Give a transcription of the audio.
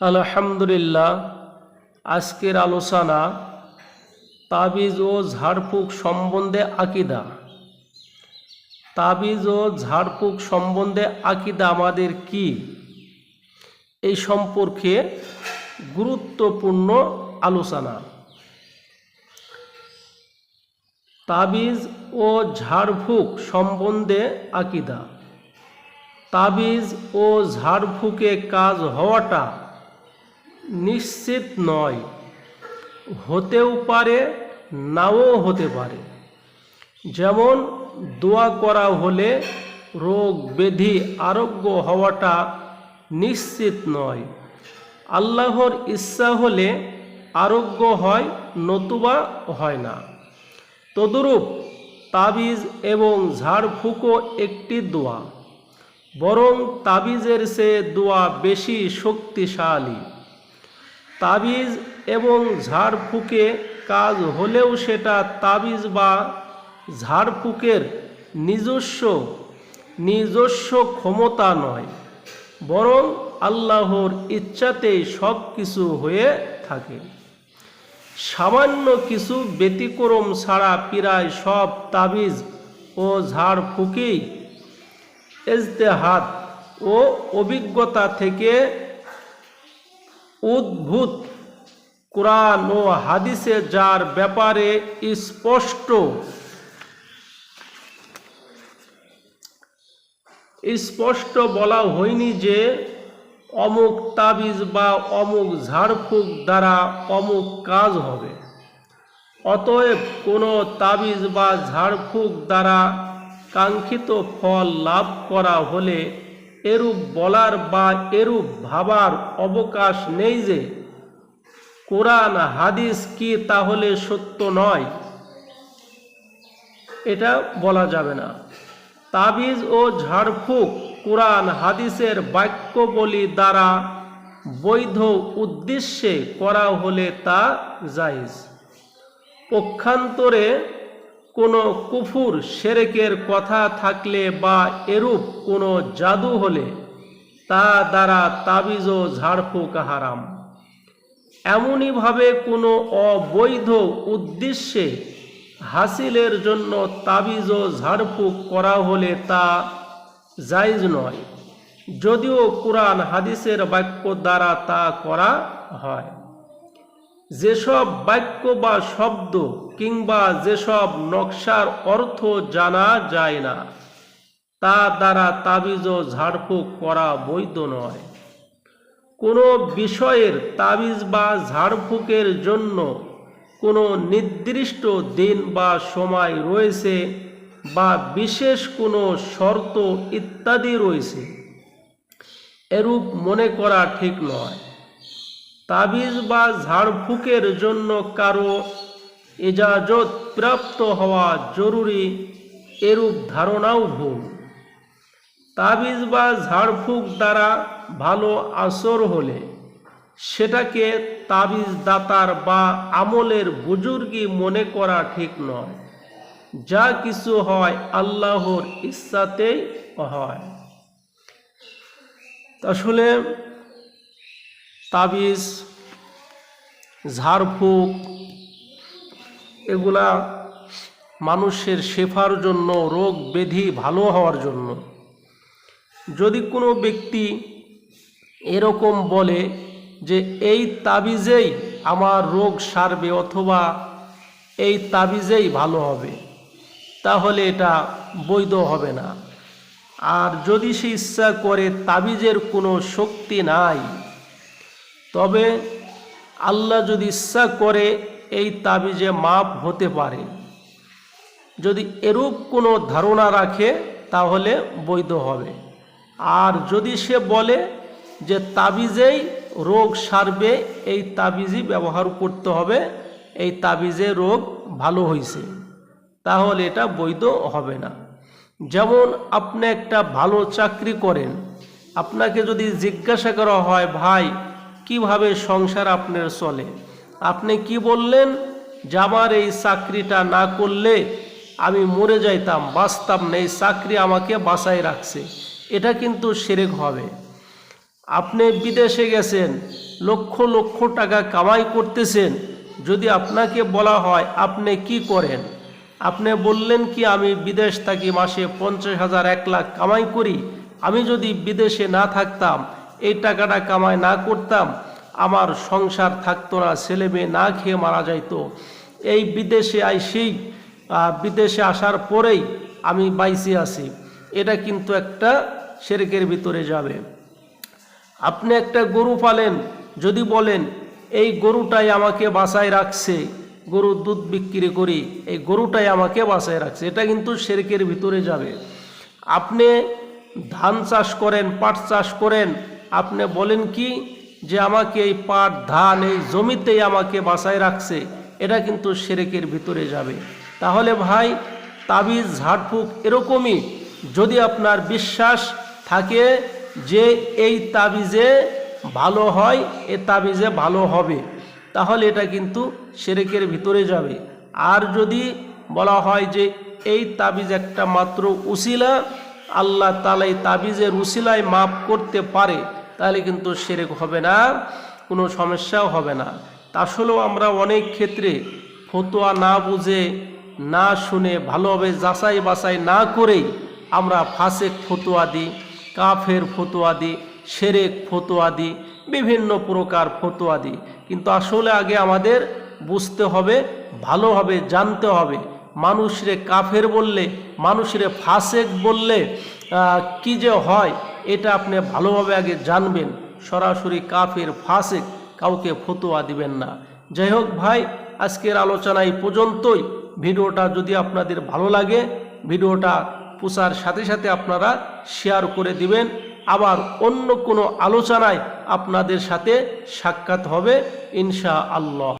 আলহামদুলিল্লাহ, আজকের আলোচনা তাবিজ ও ঝাড়ফুঁক সম্বন্ধে আকিদা। তাবিজ ও ঝাড়ফুঁক সম্বন্ধে আকিদা আমাদের কি? এই সম্পর্কে গুরুত্বপূর্ণ আলোচনা। তাবিজ ও ঝাড়ফুঁক সম্বন্ধে আকিদা। তাবিজ ও ঝাড়ফুঁকে কাজ হওয়াটা নিশ্চিত নয়। হতেও পারে, নাও হতে পারে। যেমন দোয়া করা হলে রোগ ব্যাধি আরোগ্য হওয়াটা নিশ্চিত নয়। আল্লাহর ইচ্ছা হলে আরোগ্য হয়, নতুবা হয় না। তদরূপ তাবিজ এবং ঝাড়ফুঁকো একটি দোয়া। বরং তাবিজের সে দোয়া বেশি শক্তিশালী। তাবিজ এবং ঝাড়ফুঁকে কাজ হলেও সেটা তাবিজ বা ঝাড়ফুঁকের নিজস্ব নিজস্ব ক্ষমতা নয়, বরং আল্লাহর ইচ্ছাতেই সব কিছু হয়ে থাকে। সামান্য কিছু ব্যতিক্রম ছাড়া প্রায় সব তাবিজ ও ঝাড়ফুঁকেই এজতেহাত ও অভিজ্ঞতা থেকে উদ্ভূত কোরআন ও হাদিসে যার ব্যাপারে স্পষ্ট স্পষ্ট বলা হয়নি যে অমুক তাবিজ বা অমুক ঝাড়ফুঁক দ্বারা অমুক কাজ হবে। অতএব কোনো তাবিজ বা ঝাড়ফুঁক দ্বারা কাঙ্ক্ষিত ফল লাভ করা হলে এরূপ বলার বা এরূপ ভাবার অবকাশ নেই যে, কোরআন, হাদিস কি তাহলে সত্য নয়? এটা বলা যাবে না। তাবিজ ও ঝাড়ফুঁক কোরআন, হাদিসের বাক্য বলি দ্বারা বৈধ উদ্দেশ্যে করা হলে তা জায়জ। পক্ষান্তরে কোনো কুফুর সেরেকের কথা থাকলে বা এরূপ কোনো জাদু হলে তা দ্বারা তাবিজ ও ঝাড়ফুঁক হারাম। এমনইভাবে কোনো অবৈধ উদ্দেশ্যে হাসিলের জন্য তাবিজ ও ঝাড়ফুঁক করা হলে তা জায়জ নয়, যদিও কোরআন হাদিসের বাক্য দ্বারা তা করা হয়। যেসব বাক্য বা শব্দ কিংবা যেসব নকশার অর্থ জানা যায় না, তা দ্বারা তাবিজ ও ঝাড়ফুঁক করা বৈধ নয়। কোনো বিষয়ের তাবিজ বা ঝাড়ফুঁকের জন্য কোনো নির্দিষ্ট দিন বা সময় রয়েছে বা বিশেষ কোনো শর্ত ইত্যাদি রয়েছে, এরূপ মনে করা ঠিক নয়। তাবিজ বা ঝাড়ফুঁকের জন্য কারও ইজাজত প্রাপ্ত হওয়া জরুরি এরূপ ধারণাও ভুল তাবিজ বা ঝাড়ফুঁক দ্বারা ভালো আসর হলে সেটাকে তাবিজ দাতার বা আমলের বুজুর্গি মনে করা ঠিক নয়। যা কিছু হয় আল্লাহর ইচ্ছাতেই হয়। আসলে তাবিজ, ঝাড়ফুঁক, এগুলা মানুষের শেফার জন্য, রোগ ব্যাধি ভালো হওয়ার জন্য। যদি কোনো ব্যক্তি এরকম বলে যে, এই তাবিজেই আমার রোগ সারবে অথবা এই তাবিজেই ভালো হবে, তাহলে এটা বৈধ হবে না। আর যদি সে ইচ্ছা করে তাবিজের কোনো শক্তি নাই তবে আল্লাহ যদি ইচ্ছা করে এই তাবিজে মাপ হতে পারে। যদি এরূপ কোনো ধারণা রাখে, তাহলে বৈধ হবে। আর যদি সে বলে যে তাবিজেই রোগ সারবে, এই তাবিজই ব্যবহার করতে হবে, এই তাবিজে রোগ ভালো হয়েছে তাহলে এটা বৈধ হবে না। যেমন আপনি একটা ভালো চাকরি করেন, আপনাকে যদি জিজ্ঞাসা করা হয়, ভাই কীভাবে সংসার আপনার চলে? আপনি কি বললেন যে আমার এই চাকরিটা না করলে আমি মরে যাইতাম, বাঁচতাম না, এই চাকরি আমাকে বাঁচাই রাখছে এটা কিন্তু সেরেক হবে। আপনি বিদেশে গেছেন, লক্ষ লক্ষ টাকা কামাই করতেছেন, যদি আপনাকে বলা হয়, আপনি কি করেন? আপনি বললেন কি, আমি বিদেশ থাকি, মাসে পঞ্চাশ হাজার, এক লাখ কামাই করি। আমি যদি বিদেশে না থাকতাম এই টাকাটা কামাই না করতাম, আমার সংসার থাকতো না, ছেলে মেয়ে না খেয়ে মারা যাইতো। এই বিদেশে আইসেই বিদেশে আসার পরেই আমি বাইসে আছি। এটা কিন্তু একটা সেরেকের ভিতরে যাবে। আপনি একটা গরু পালেন, যদি বলেন, এই গরুটাই আমাকে বাসায় রাখছে, গরুর দুধ বিক্রি করি, এই গরুটাই আমাকে বাসায় রাখছে। এটা কিন্তু সেরেকের ভিতরে যাবে। আপনি ধান চাষ করেন, পাট চাষ করেন আপনি বলেন কি যে আমাকে এই পাট, ধান, এই জমিতেই আমাকে বাসায় রাখছে, এটা কিন্তু শেরেকের ভিতরে যাবে। তাহলে ভাই, তাবিজ, ঝাড়ফুঁক এরকমই যদি আপনার বিশ্বাস থাকে যে এই তাবিজে ভালো হয়, এ তাবিজে ভালো হবে, তাহলে এটা কিন্তু সেরেকের ভিতরে যাবে। আর যদি বলা হয় যে এই তাবিজ একটা মাত্র উসিলা, আল্লাহ তালা এই তাবিজের উসিলায় মাফ করতে পারে তাহলে কিন্তু সেরেক হবে না, কোনো সমস্যাও হবে না। আসলেও আমরা অনেক ক্ষেত্রে ফতোয়া না বুঝে, না শুনে, ভালোভাবে যাচাই বাছাই না করেই আমরা ফাঁসেক ফতোয়া দিই, কাফের ফতোয়া দিই সেরেক ফতোয়া দিই, বিভিন্ন প্রকার ফতোয়া দিই। কিন্তু আসলে আগে আমাদের বুঝতে হবে, ভালোভাবে জানতে হবে, মানুষরে কাফের বললে, মানুষরে ফাসেক বললে কি যে হয় এটা আপনি ভালোভাবে আগে জানবেন। সরাসরি কাফের, ফাসেক কাউকে ফতোয়া দিবেন না। যাই হোক ভাই, আজকের আলোচনা এই পর্যন্তই। ভিডিওটা যদি আপনাদের ভালো লাগে, ভিডিওটা পোষার সাথে সাথে আপনারা শেয়ার করে দিবেন। আবার অন্য কোনো আলোচনায় আপনাদের সাথে সাক্ষাৎ হবে ইনশা আল্লাহ